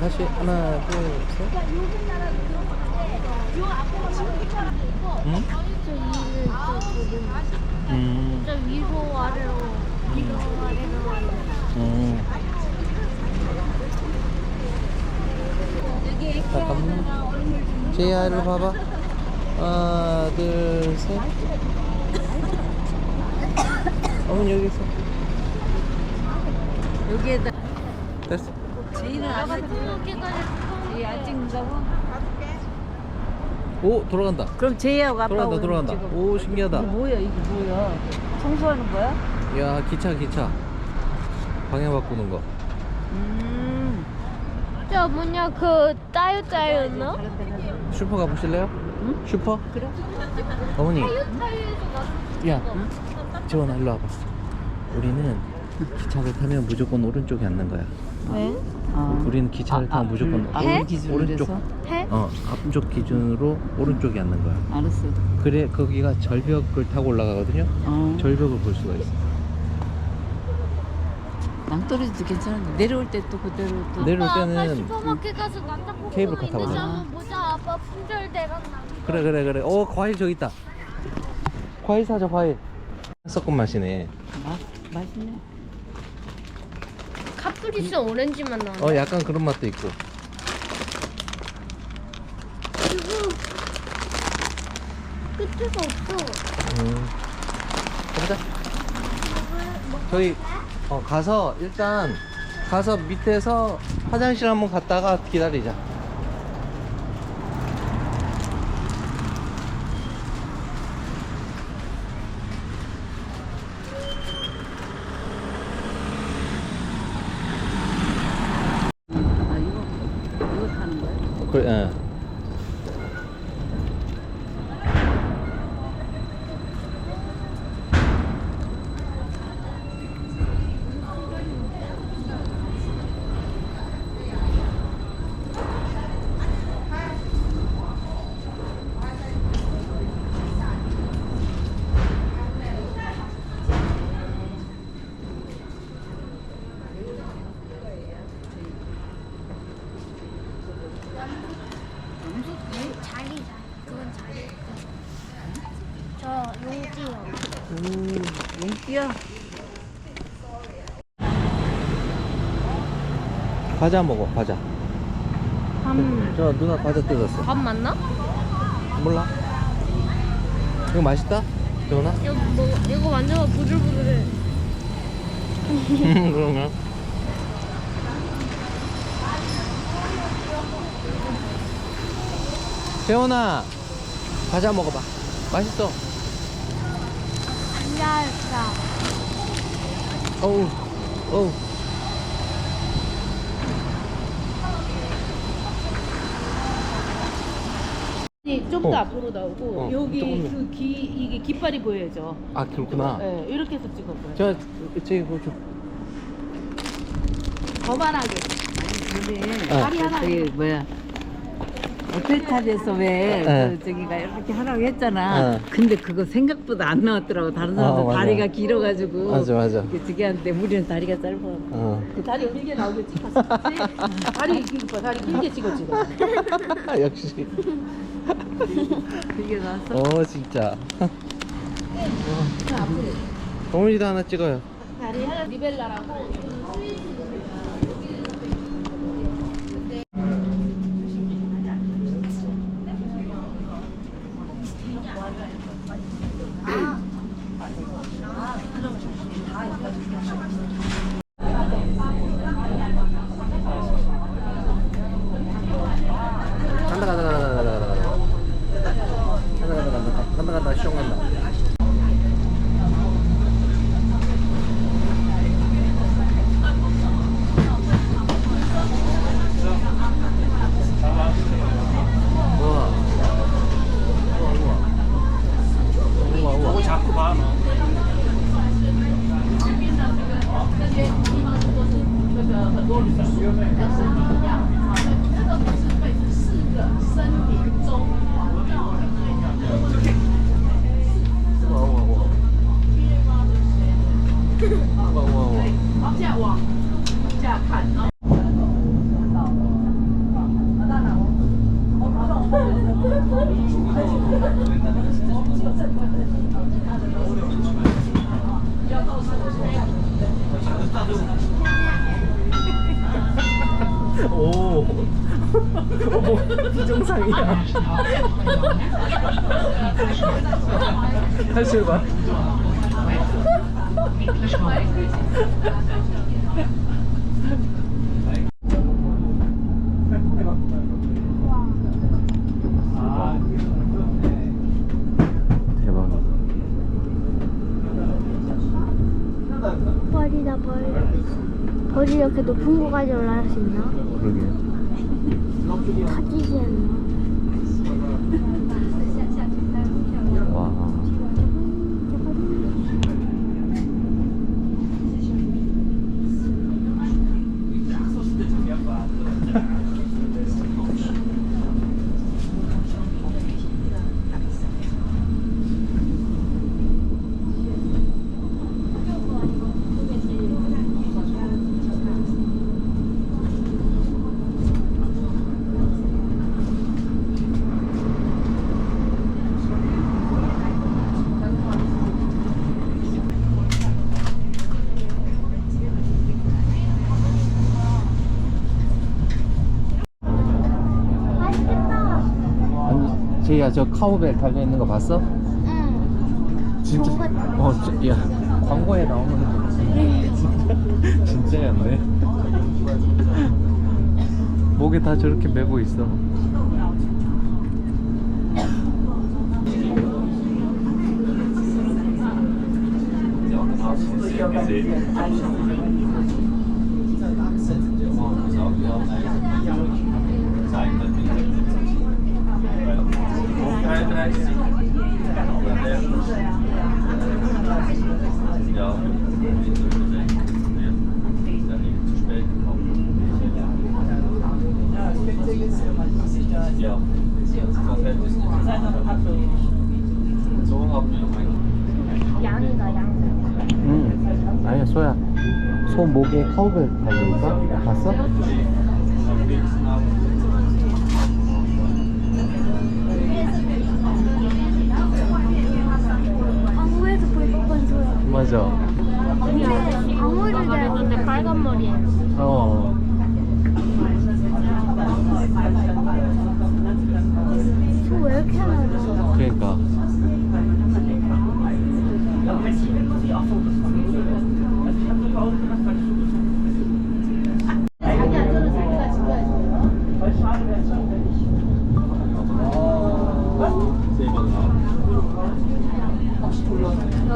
다시 하나 둘셋. 응? 음, 저 위로 아래로 위로 아래로 음. 잠깐만 제이아를 봐봐. 하나 둘셋. 어머니 여기 있어. 여기에다 됐어 제이는 안 하지. 제이 안 찍는다고? 오 돌아간다 그럼 제이하고 아빠하고 돌아간다 돌아간다. 오 신기하다 이게 뭐야 이게 뭐야? 청소하는 거야? 야 기차 기차 방향 바꾸는 거 음. 저 뭐냐 그데 가서. 슈퍼 가보실래요? 응? 슈퍼? 그래? 어머니 야 지원아 일로 와봐 우리는 기차를 타면 무조건 오른쪽에 앉는 거야 왜? 아. 우리는 기차를 타면 무조건 아, 해? 우리 기준으로 오른쪽. 해서? 해? 어 앞쪽 기준으로 오른쪽에 앉는 거야 알았어. 그래 거기가 절벽을 타고 올라가거든요 어. 절벽을 볼 수가 있어 낭떠러지도 괜찮은데 내려올 때 또 그대로 또. 내려올 아빠, 때는 슈퍼마켓 가서 남자 뽑고 케이블카 있는지 타거든. 한번 보자 아빠 품절대랑 나 그래 그래 그래 어 과일 저기 있다 과일 사자 과일 섞은 맛이네 아, 맛있네. 카프리스 오렌지만 나와. 어 약간 그런 맛도 있고. 그리고 끝에가 없어. 음. 가보자. 저희 어, 가서 일단 가서 밑에서 화장실 한번 갔다가 기다리자 uh, 오, 용띠야. 과자 먹어 과자 밥, 저 누나 과자 뜯었어 밥 맞나? 몰라 이거 맛있다? 재원아? 이거 뭐 이거 완전 부들부들해 그런가? 재원아 과자 먹어봐 맛있어 앉아있다 어우 어우 좀 더 어. 앞으로 나오고 어, 여기 조금 더. 그기 이게 깃발이 보여져. 아 그렇구나 네, 이렇게 해서 찍어봐요. 저 저기 그거 좀 거만하게. 아니 근데 어. 다리 하나 저기 뭐야 오페타에서 왜 네. 그 저기가 이렇게 하라고 했잖아. 네. 근데 그거 생각보다 안 나왔더라고. 다른 사람들 어, 맞아. 다리가 길어가지고. 맞아 맞아 그 저기한테 우리는 다리가 짧아. 어 그 다리 길게 나오게 찍었어. 다리 길고 다리 길게 찍어 찍어. 역시 길게 나왔어. 어 진짜 어머니도 하나 찍어요 다리 하나 리벨라라고. 간 啊，往往往下往下看。 높은 곳까지 올라갈 수 있나? 그러게 터지지 않나? 와 맛있겠다. 아니 제이야 저 카우벨 달려있는 거 봤어? 응. 진짜 좋은 것 같아. 어, 저, 야 광고에 나오는 거 진짜 진짜였네 목에 다 저렇게 메고 있어 Ja. So haben wir. 양이다 양. 응 아니야 소야 소 목에 카우벨 달려있어? 봤어? 맞아 방울을 닮았는데 빨간 머리에. 어소왜 이렇게 많아? 그러니까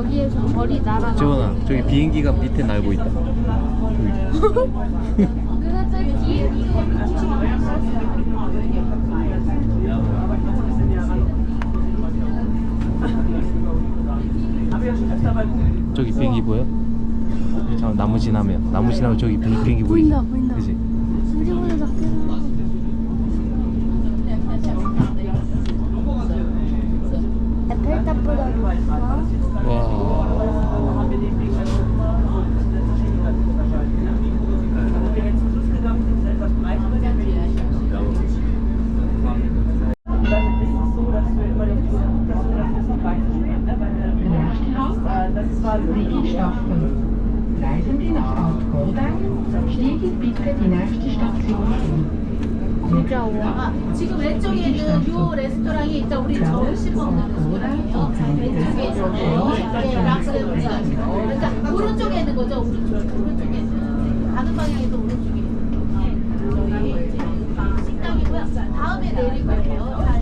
여기에서 벌이 날아. 지원아 저기 비행기가 밑에 날고 있다 저기. 비행기 보여? 잠깐 나무 지나면 나무 지나면 저기 비, 비행기? 보인다, 보인다. 그지? 진짜 와. 아, 지금 왼쪽에 있는 요 레스토랑이 일단 우리 점심 먹는 레스토랑이에요. 왼쪽에 있는 네, 락스레스토랑. 그러니까 오른쪽에 있는 거죠, 오른쪽. 오른쪽에 있는 가는 방향에서 오른쪽에 있는 저희 이제 식당이고요. 다음에 내릴 거예요.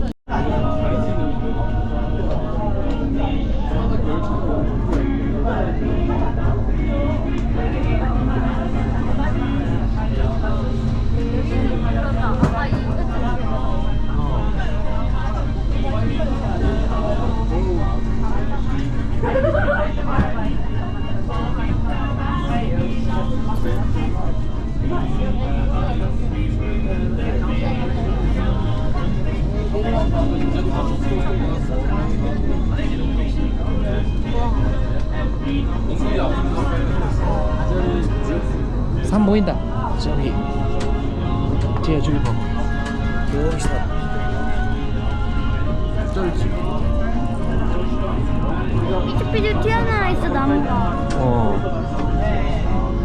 안 보인다. 저기 뒤에 저기 봐. 여기서. 쩔지. 피들피들 튀어나와 있어 나무가. 어.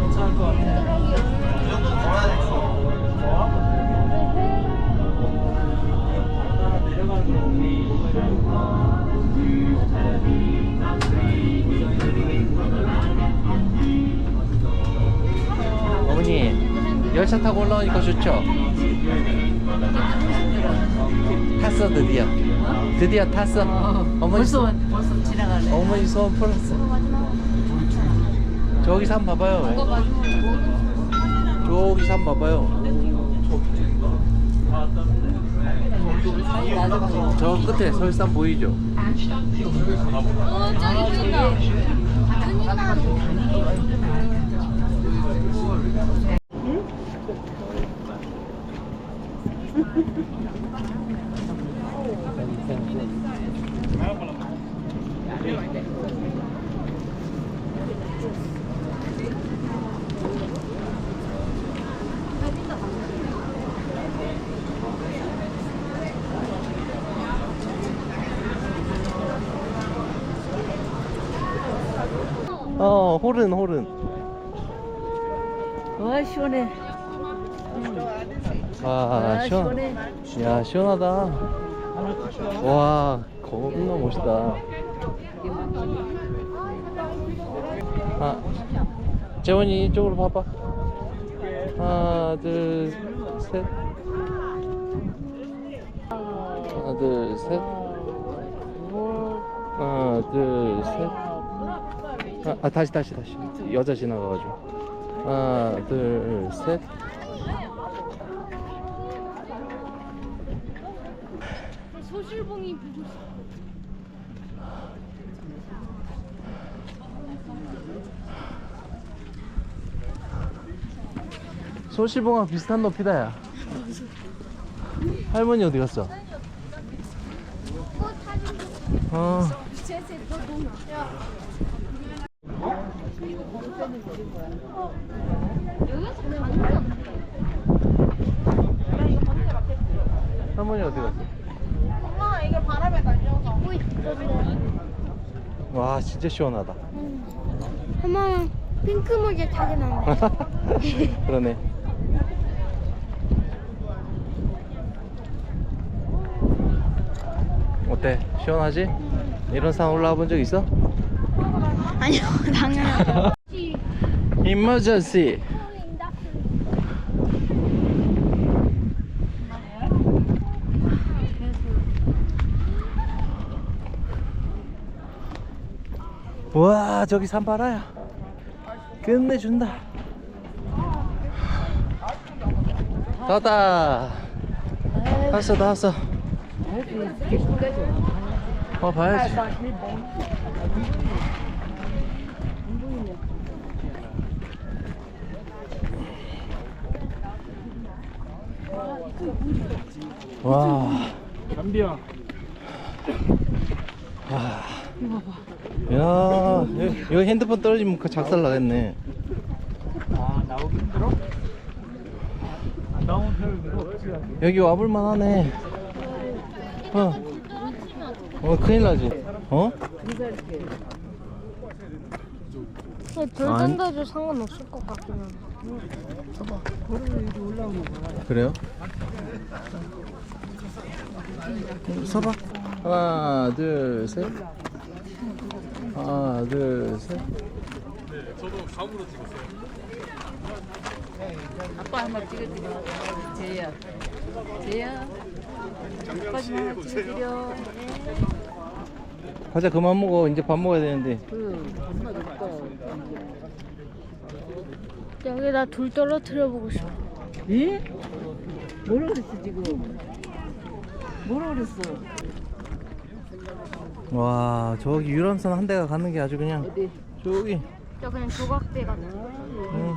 괜찮을 것 같아 내려가는 거 열차 타고 올라오니까 좋죠? 탔어 드디어 드디어 탔어 어머니 벌써 벌써 지나가네. 어머니 소원 풀었어 저기서 한번 봐봐요 저기서 한번 봐봐요 저 끝에 설산 보이죠? 어 저기 보인다. 어 호른 호른 와 시원해. 아 와 시원. 시원해. 야 시원하다. 와 겁나 멋있다. 아 재원이 이쪽으로 봐봐. 하나 둘셋. 하나 둘셋. 하나 둘셋 아, 아 다시 다시 다시. 여자 지나가가지고. 하나 둘셋. 소실봉이 보고 싶어. 소실봉랑 비슷한 높이다 야. 할머니 어디 갔어? 어 할머니 어디 갔어? 엄마 이게 바람에 날려서 있던데. 와 진짜 시원하다 엄마 핑크물질 타게 나네. 그러네 어때? 시원하지? 이런 산 올라와 본 적 있어? 아니요 당연하죠. Emergency. 와 저기 산 봐라야. 끝내준다. 다 왔다. 다 왔어 다 왔어. 어 봐야지 와 담비야. 야, 여기, 여기 핸드폰 떨어지면 그 작살 나겠네. 아 나오기 힘들어? 안 나오면 별 의미가 없지. 여기 와볼만 하네. 어. 어, 큰일 나지. 어? 돌 던져도 상관없을 것 같긴 한데. 그래요? 음, 서봐. 하나, 둘, 셋. 하나, 둘, 셋. 아빠 한번 찍어드려. 제야. 제야. 아빠 좀 찍어드려. 과자 그만 먹어. 이제 밥 먹어야 되는데. 그 엄마 줄까? 여기다 돌 떨어뜨려 보고 싶어. 예? 뭐라 그랬어 지금? 뭐라 그랬어? 와, 저기 유람선 한 대가 가는 게 아주 그냥 어디? 저기. 저 그냥 조각대 같은. 응.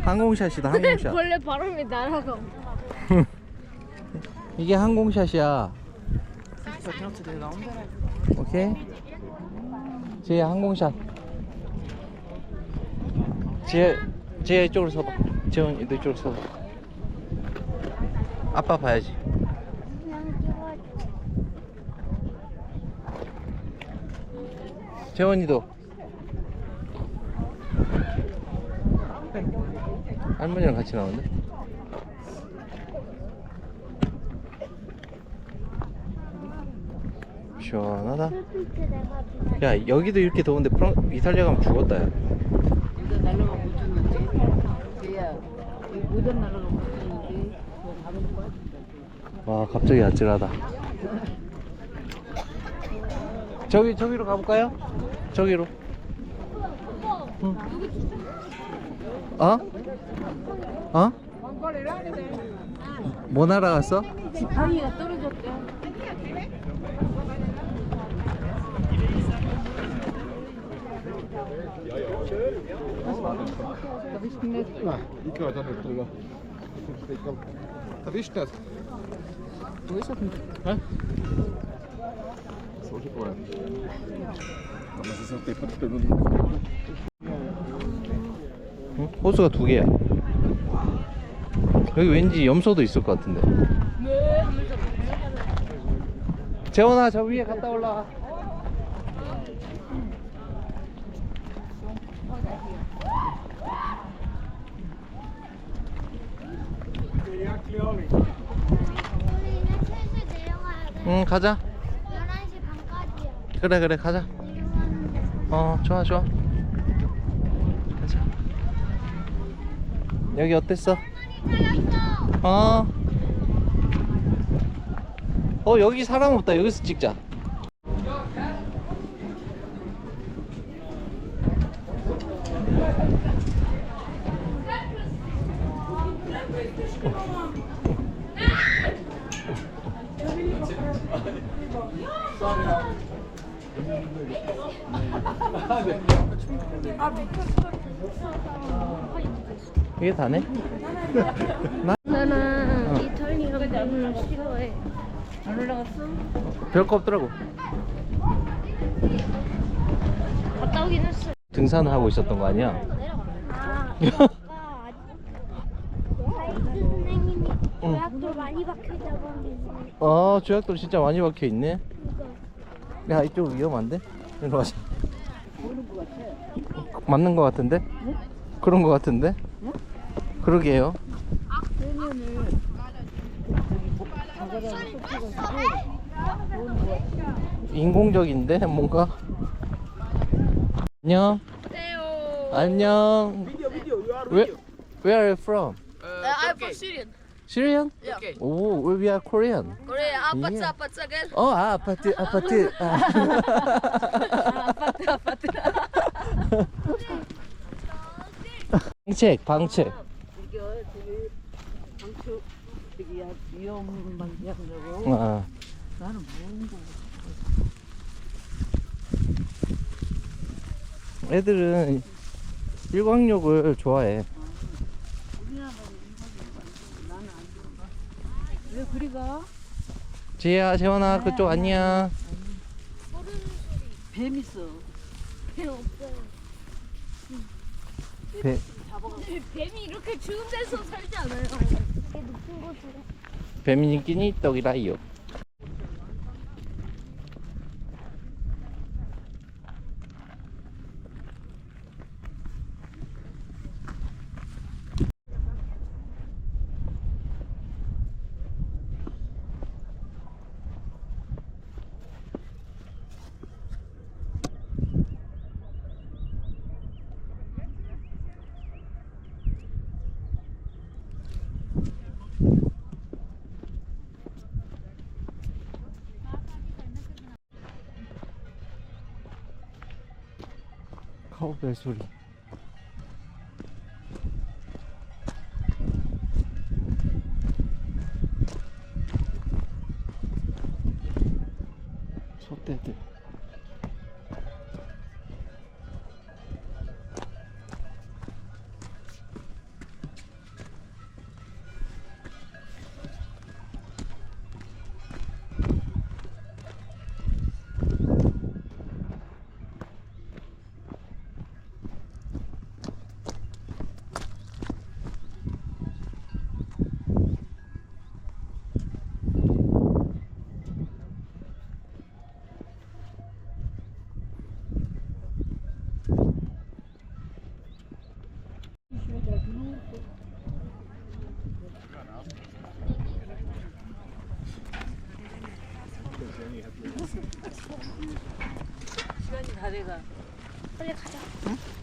항공샷이다 항공샷 원래 바람이 날아가. 이게 항공샷이야 오케이. 지혜 항공샷. 지혜 지혜 이쪽으로 서봐. 너 이쪽으로 서봐. 아빠 봐야지. 재원이도. 할머니랑 같이 나오는데 시원하다. 야 여기도 이렇게 더운데 프랑 이탈리아 가면 죽었다 야. 이거 날라가 못 죽는데. 제야, 이 모든 날라가 못 죽는데. 그거 가면 빠진다. 와 갑자기 아찔하다. 저기 저기로 가볼까요? 저기로. 응. 어? 어? 뭐 날아갔어? 지팡이가 떨어졌대. Ik wou dat niet terug. Dat is net. Hoe is dat niet? Zo is het wel. Maar ze zijn tegen het doen. 응? 호수가 두 개야. 여기 왠지 염소도 있을 것 같은데. 재원아 저 위에 갔다 올라. 우리는 슬슬 내려가야 돼. 응 가자. 11시 반까지야. 그래 그래 가자. 어 좋아 좋아. 가자. 여기 어땠어? 어. 어 여기 사람 없다. 여기서 찍자. 이게 다네? 나는 어. 이탈리아 가는 싫어해. 안 올라갔어? 별거 없더라고. 갔다 오긴 했어. 등산을 하고 있었던 거 아니야? 아, 아까 가이드 선생님이 응. 조약돌 많이 박히자고 하면서 어, 조약돌 진짜 많이 박혀 있네. 야, 이쪽 위험한데? 이리로 가자. 맞는 거 같은데? 그런 거 같은데? 그러게요. 인공적인데 뭔가? 안녕. 안녕. Where, where are you from? I'm from Syrian. Syrian? Yeah. Oh, we are Korean. Korea, apa Iya. yeah. apa again? Oh, ah, 아파트, 아파트. 아. 아파트, 아파트. 방책, 방책. 이거 저기 방초 저기 위험만 하려고 아, 나는 거 애들은 일광욕을 좋아해. 왜 그리 가? 지혜야, 재원아, 그쪽 아니야. 뱀 있어 뱀 없어요. 배, 뱀이 이렇게 추운 데서 살지 않아요. 이렇게 높은 곳으로. 배민이끼니 떡이라이요. 카우벨 소리. 소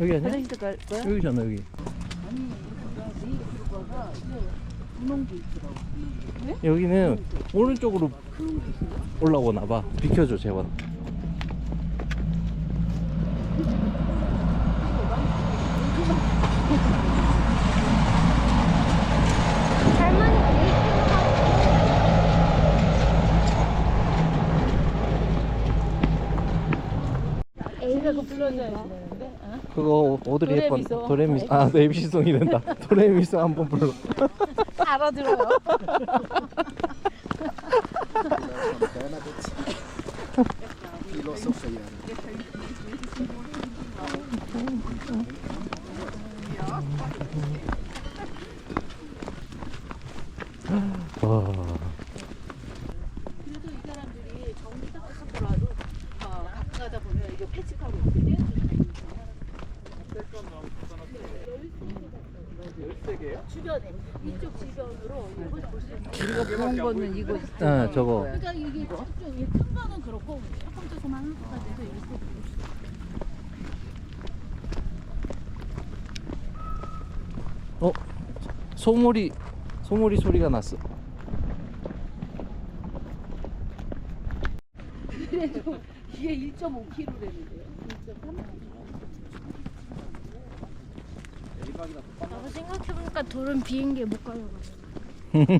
여기 아니야? 화장실 갈 거야? 여기잖아 여기. 아니, 내가 내일 들어가가 분홍도 있더라고. 여기는 오른쪽으로 올라오나 봐. 비켜줘 재원. A가 그 불러줘야 되는데 그거 오드리 헵번 도레미 아 네비시송이 된다 도레미송 한번 불러 알아들어요. 그래도 이 사람들이 정리 닦아서 보라도 가다 보면 이거 패치하고 있거든. 13개요? 주변에 이쪽 주변으로 이거 보시면 이거 그런 거는 이거 네, 저거. 그러니까 이게 쭉쭉 이큰 거는 그렇고 조금 조금한 것까지도 이렇게 어? 소몰이 소몰이 소리가 났어. 이게 1.5kg라는데요. 돌은 비행기에 못 거야.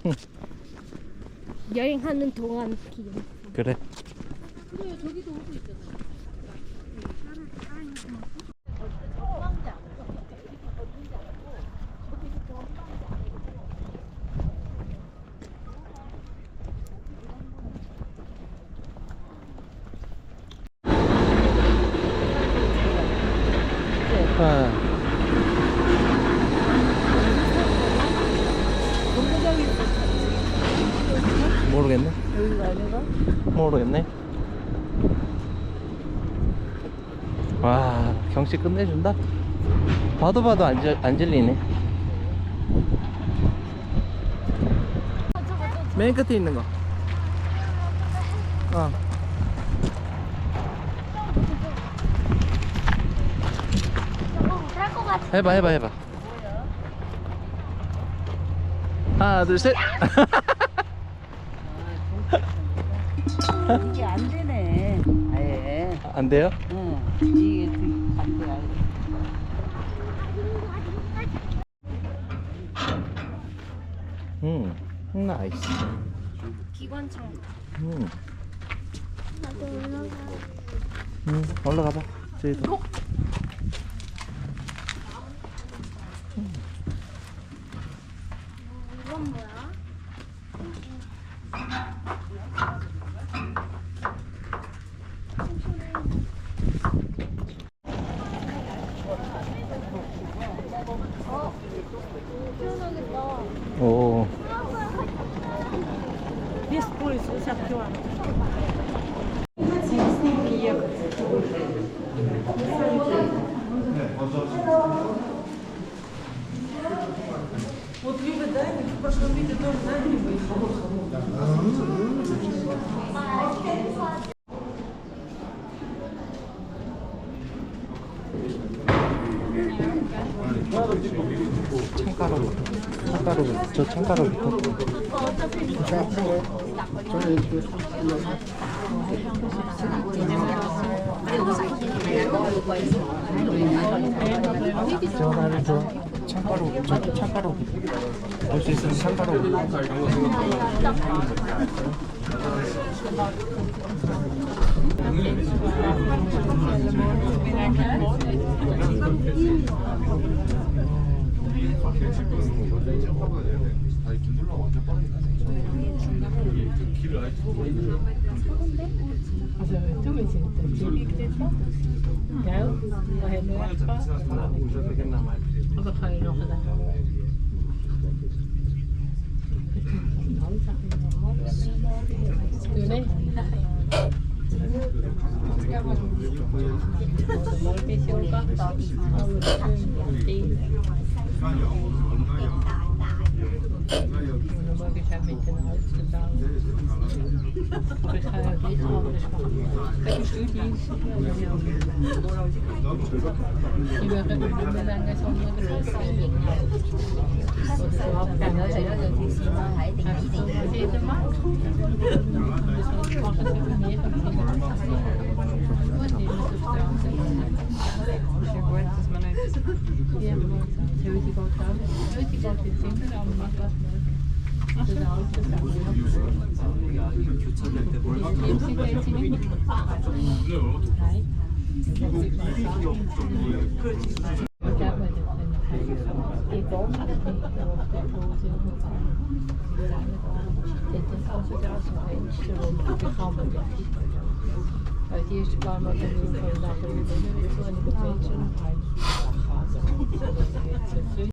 여행하는 동안 비행. 그래. 그래요 저기도 오고 있잖아요. 아. 모르겠네. 여기가 아닌가? 모르겠네. 와 경치 끝내준다. 봐도 봐도 안, 질, 안 질리네. 맨 끝에 있는 거. 어. 해봐 해봐 해봐. 하나 둘 셋. 이게 안 되네. 아예. 안 돼요? 응. 이게. 음, 나이스. 기관총. 음, 나도 올라가. 음, 올라가 봐. 저기도. 시원하겠다. 오. 저 창가로 부탁드립니다. 전화를 줘. 창가로, 저 창가로 볼수 있으면 창가로. Altså, to min sinte. Ja, og henne. Og så kan jeg nå det. Und dann mag ich auch mit den Hals zusammen. Aber ich kann ja gleich anders machen. Im Studium. Ich würde nicht mehr lange so nur den Hals bewegen. ich habe ist ja gut, dass man nicht. Ja, heute geht es. Heute geht es immer, aber man macht was Neues. Uit de eerste kamer van de van de